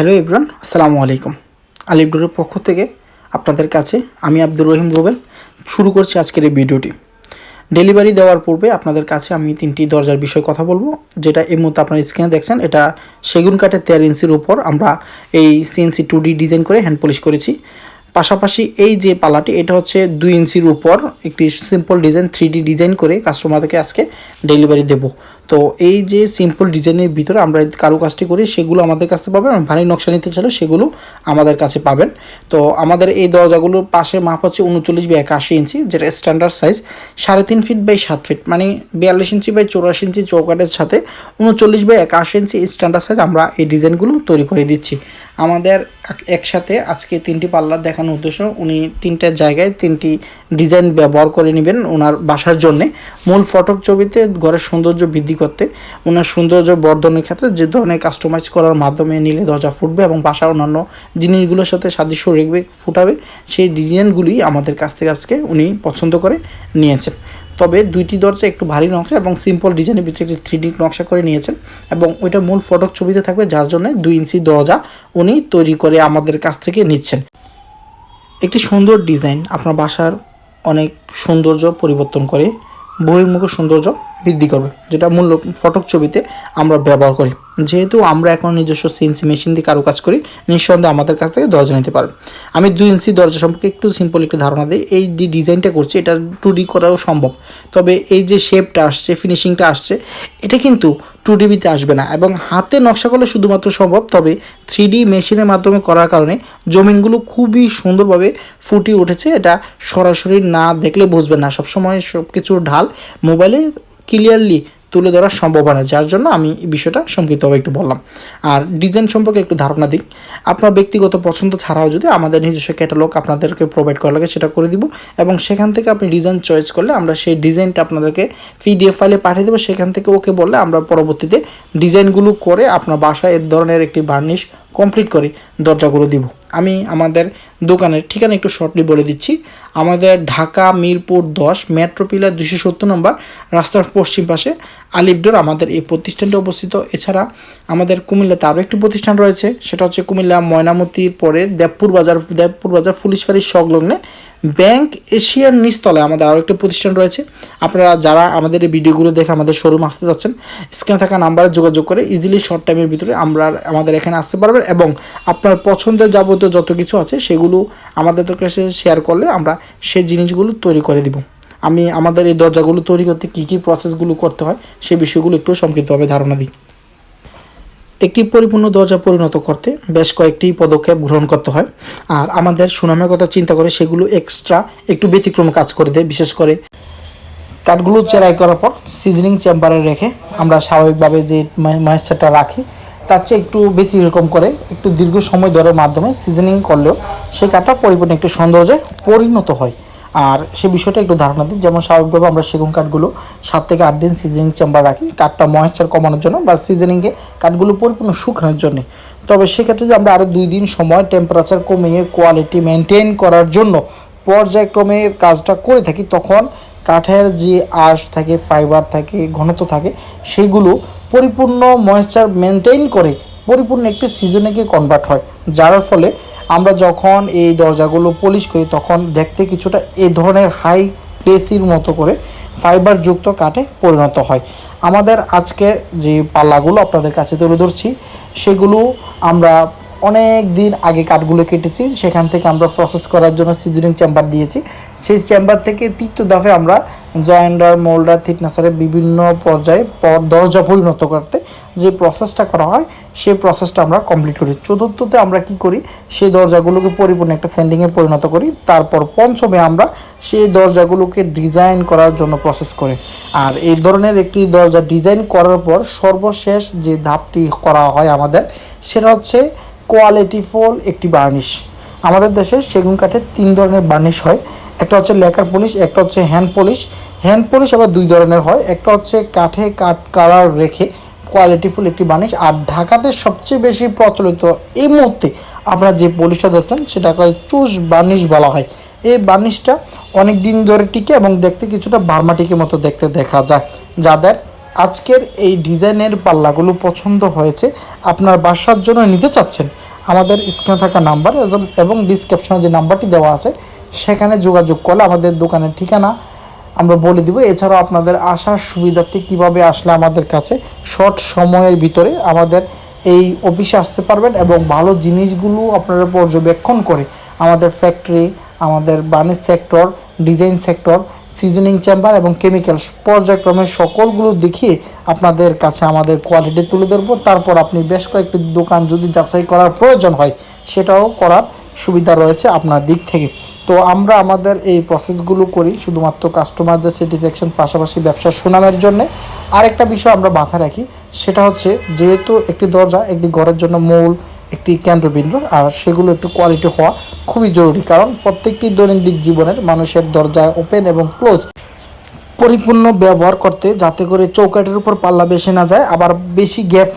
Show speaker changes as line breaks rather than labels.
Hello Ibran আসসালামু আলাইকুম। আলিপুরের পক্ষ থেকে আপনাদের কাছে আমি আব্দুর রহিম রুবেল শুরু করছি আজকের এই ভিডিওটি। ডেলিভারি দেওয়ার পূর্বে আপনাদের কাছে আমি তিনটি দরজার বিষয়ে কথা বলব, যেটা এই মুহূর্তে আপনার স্ক্রিনে দেখছেন। এটা সেগুন কাঠের তেরো ইঞ্চির উপর আমরা এই সিএনসি টু ডি ডিজাইন করে হ্যান্ড পলিশ করেছি। পাশাপাশি এই যে পালাটি, এটা হচ্ছে দুই ইঞ্চির উপর একটি সিম্পল ডিজাইন, থ্রি ডিজাইন করে কাস্টমারদেরকে আজকে ডেলিভারি দেব। তো এই যে সিম্পল ডিজাইনের ভিতরে আমরা কারুকাজটি করি, সেগুলো আমাদের কাছে পাবেন। আর ভারী নকশা নিতে চাইলে সেগুলো আমাদের কাছে পাবেন। তো আমাদের এই দরজাগুলোর পাশে মাপ হচ্ছে উনচল্লিশ বাই একাশি ইঞ্চি, যেটা স্ট্যান্ডার্ড সাইজ সাড়ে তিন ফিট বাই সাত ফিট মানে বিয়াল্লিশ ইঞ্চি বাই চৌরাশি ইঞ্চি চৌকাটের সাথে উনচল্লিশ বাই একাশি ইঞ্চি স্ট্যান্ডার্ড সাইজ আমরা এই ডিজাইনগুলো তৈরি করে দিচ্ছি। আমাদের একসাথে আজকে তিনটি পাল্লার দেখানোর উদ্দেশ্য, উনি তিনটা জায়গায় তিনটি ডিজাইন ব্যবহার করে নেবেন ওনার বাসার জন্যে। মূল ফটক ছবিতে ঘরের সৌন্দর্য বৃদ্ধি করতে ওনার সৌন্দর্য বর্ধনের ক্ষেত্রে যে ধরনের কাস্টমাইজ করার মাধ্যমে নিলে দরজা ফুটবে এবং বাসার অন্যান্য জিনিসগুলোর সাথে সাদৃশ্য রেখবে ফুটাবে, সেই ডিজাইনগুলি আমাদের কাছ থেকে আজকে উনি পছন্দ করে নিয়েছেন। তবে দুইটি দরজা একটু ভারী নকশা এবং সিম্পল ডিজাইনের ভিতরে একটি থ্রি ডি নকশা করে নিয়েছেন এবং ওইটা মূল ফটক ছবিতে থাকবে যার জন্য দুই ইঞ্চি দরজা উনি তৈরি করে আমাদের কাছ থেকে নিচ্ছেন। একটি সুন্দর ডিজাইন আপনার বাসার অনেক সৌন্দর্য পরিবর্তন করে বহির্মুখ সৌন্দর্য বৃদ্ধি করবে, যেটা মূল ফটক ছবিতে আমরা ব্যবহার করি। যেহেতু আমরা এখন নিজস্ব সিএনসি মেশিন দিয়ে কারও কাজ করি, নিঃসন্দেহে আমাদের কাছ থেকে দরজা নিতে পারবেন আমি দুই ইঞ্চি দরজা সম্পর্কে একটু সিম্পল একটু ধারণা দিই। এই যে ডিজাইনটা করছি, এটা টু ডি করাও সম্ভব। তবে এই যে শেপটা আসছে ফিনিশিংটা আসছে, এটা কিন্তু টু ডিবিতে আসবে না এবং হাতে নকশা করলে শুধুমাত্র সম্ভব, তবে থ্রি ডি মেশিনের মাধ্যমে করার কারণে জমিনগুলো খুবই সুন্দরভাবে ফুটিয়ে উঠেছে। এটা সরাসরি না দেখলে বুঝবেন না। সবসময় সব কিছুর ঢাল মোবাইলে ক্লিয়ারলি তুলে ধরা সম্ভব হয় না, যার জন্য আমি এই বিষয়টা সংক্ষিপ্তভাবে একটু বললাম। আর ডিজাইন সম্পর্কে একটু ধারণা দিই। আপনার ব্যক্তিগত পছন্দ ছাড়াও যদি আমাদের নিজস্ব ক্যাটালগ আপনাদেরকে প্রোভাইড করা লাগে, সেটা করে দিব এবং সেখান থেকে আপনি ডিজাইন চয়েস করলে আমরা সেই ডিজাইনটা আপনাদেরকে পিডিএফ ফাইলে পাঠিয়ে দেবো। সেখান থেকে ওকে বললে আমরা পরবর্তীতে ডিজাইনগুলো করে আপনার বাসায় এর ধরনের একটি বার্নিশ কমপ্লিট করে দরজাগুলো দিব। আমি আমাদের দোকানের ঠিকানা একটু শর্টলি বলে দিচ্ছি। আমাদের ঢাকা, মিরপুর দশ, মেট্রো পিলার দুশো সত্তর নম্বর, রাস্তার পশ্চিম পাশে আলিপডোর আমাদের এই প্রতিষ্ঠানটা অবস্থিত। এছাড়া আমাদের কুমিল্লাতে আরও একটি প্রতিষ্ঠান রয়েছে, সেটা হচ্ছে কুমিল্লা ময়নামতির পরে দেবপুর বাজার দেবপুর বাজার পুলিশ সংলগ্নে ব্যাংক এশিয়ার নিচতলায় আমাদের আরও একটি প্রতিষ্ঠান রয়েছে। আপনারা যারা আমাদের এই ভিডিওগুলো দেখে আমাদের শোরুম আসতে যাচ্ছেন, স্ক্রিনে থাকা নাম্বারে যোগাযোগ করে ইজিলি শর্ট টাইমের ভিতরে আমরা আমাদের এখানে আসতে পারবেন এবং আপনার পছন্দের যাবতীয় যত কিছু আছে, সেগুলো আমাদের কাছে শেয়ার করলে আমরা সেই জিনিসগুলো তৈরি করে দিব আমি আমাদের এই দরজাগুলো তৈরি করতে কী কী প্রসেসগুলো করতে হয় সে বিষয়গুলো একটু সংক্ষিপ্তভাবে ধারণা দিই একটি পরিপূর্ণ দরজা পরিণত করতে বেশ কয়েকটি পদক্ষেপ গ্রহণ করতে হয় আর আমাদের সুনামের কথা চিন্তা করে সেগুলো এক্সট্রা একটু ব্যতিক্রম কাজ করে দেয় বিশেষ করে কাঠগুলো চেরাই করার পর সিজনিং চেম্বারে রেখে আমরা স্বাভাবিকভাবে যে ময়েশ্চারটা রাখি তার চেয়ে একটু বেশি এরকম করে, একটু দীর্ঘ সময় ধরে মাধ্যমে সিজনিং করলেও সেই কাঠটা পরিপূর্ণ একটু সৌন্দর্যে পরিণত হয়। আর সে বিষয়টা একটু ধারণা দিই যেমন স্বাভাবিকভাবে আমরা সেগুন কাঠগুলো সাত থেকে আট দিন সিজনিং চেম্বার রাখি। কাঠটা ময়েশ্চার কমানোর জন্য বা সিজনিংয়ে কাঠগুলো পরিপূর্ণ শুকানোর জন্য। তবে সেক্ষেত্রে যে আমরা আরও দুই দিন সময় টেম্পারেচার কমিয়ে কোয়ালিটি মেনটেন করার জন্য পর্যায়ক্রমে কাজটা করে থাকি, তখন কাঠের যে আঁশ থাকে ফাইবার থাকে, ঘনত্ব থাকে, সেইগুলো পরিপূর্ণ ময়েশ্চার মেনটেন করে পরিপূর্ণ একটি সিজনেকে কনভার্ট হয়। যার ফলে আমরা যখন এই দরজাগুলো পলিশ করি, তখন দেখতে কিছুটা এ ধরনের হাই প্লেসির মতো করে ফাইবার যুক্ত কাঠে পরিণত হয়। আমাদের আজকের যে পাল্লাগুলো আপনাদের কাছে তুলে ধরছি, সেগুলো আমরা অনেক দিন আগে কাঠগুলো কেটেছি, সেখান থেকে আমরা প্রসেস করার জন্য সিজনিং চেম্বার দিয়েছি। সেই চেম্বার থেকে তৃতীয় দফে আমরা জয়েন্ডার মোল্ডার থিকনেসারের বিভিন্ন পর্যায়ে দরজা পরিণত করতে যে প্রসেসটা করা হয় সেই প্রসেসটা আমরা কমপ্লিট করি। চতুর্থতে আমরা কি করি, সেই দরজাগুলোকে পরিপূর্ণ একটা সেন্ডিংয়ে পরিণত করি। তারপর পঞ্চমে আমরা সেই দরজাগুলোকে ডিজাইন করার জন্য প্রসেস করি। আর এই ধরনের একটি দরজা ডিজাইন করার পর সর্বশেষ যে ধাপটি করা হয় আমাদের, সেটা হচ্ছে কোয়ালিটিফুল একটি বার্নিশ। আমাদের দেশে সেগুন কাঠের তিন ধরনের বার্নিশ হয়। একটা হচ্ছে লেকার পলিশ, একটা হচ্ছে হ্যান্ড পলিশ। হ্যান্ড পলিশ আবার দুই ধরনের হয়। একটা হচ্ছে কাঠে কাঠ কালার রেখে কোয়ালিটিফুল একটি বার্নিশ। আর ঢাকাতে সবচেয়ে বেশি প্রচলিত এই মুহূর্তে আপনারা যে পলিশটা ধরছেন, সেটাকে চুষ বার্নিশ বলা হয়। এই বার্নিশটা অনেক দিন ধরে টিকে এবং দেখতে কিছুটা বার্মাটিকের মতো দেখতে দেখা যায়। যাদের আজকের এই ডিজাইনের পাল্লাগুলো পছন্দ হয়েছে, আপনার বাসার জন্য নিতে চাচ্ছেন, আমাদের স্ক্রিনে থাকা নাম্বার এবং- ডিসক্রিপশনে যে নাম্বারটি দেওয়া আছে, সেখানে যোগাযোগ করলে আমাদের দোকানের ঠিকানা আমরা বলে দিব। এছাড়াও আপনাদের আসার সুবিধার্থে কীভাবে আসলে আমাদের কাছে শর্ট সময়ের ভিতরে আমাদের এই অফিসে আসতে পারবেন এবং ভালো জিনিসগুলো আপনারা পর্যবেক্ষণ করে আমাদের ফ্যাক্টরি আমাদের বাণিজ্য sector, design sector, seasoning chamber এবং কেমিক্যাল পর্যায়ক্রমে সকলগুলো দেখিয়ে আপনাদের কাছে আমাদের কোয়ালিটি তুলে ধরবো। তারপর আপনি বেশ কয়েকটি দোকান যদি যাচাই করার প্রয়োজন হয়, সেটাও করার সুবিধা রয়েছে আপনার দিক থেকে। তো আমরা আমাদের এই প্রসেসগুলো করি শুধুমাত্র কাস্টমারদের স্যাটিসফ্যাকশন পাশাপাশি ব্যবসার সুনামের জন্য। আরেকটা বিষয় আমরা মাথায় রাখি, সেটা হচ্ছে যেহেতু একটি দরজা, একটি ঘরের জন্য মূল, একটি কেন্দ্রবিন্দু, আর সেগুলো একটু কোয়ালিটি হওয়া খুবই জরুরি, কারণ প্রত্যেকটি দৈনন্দিন জীবনের মানুষের দরজা ওপেন এবং ক্লোজ পরিপূর্ণ ব্যবহার করতে, যাতে করে চৌকাটের উপর পাল্লা বেশি না যায়, আবার বেশি গ্যাপ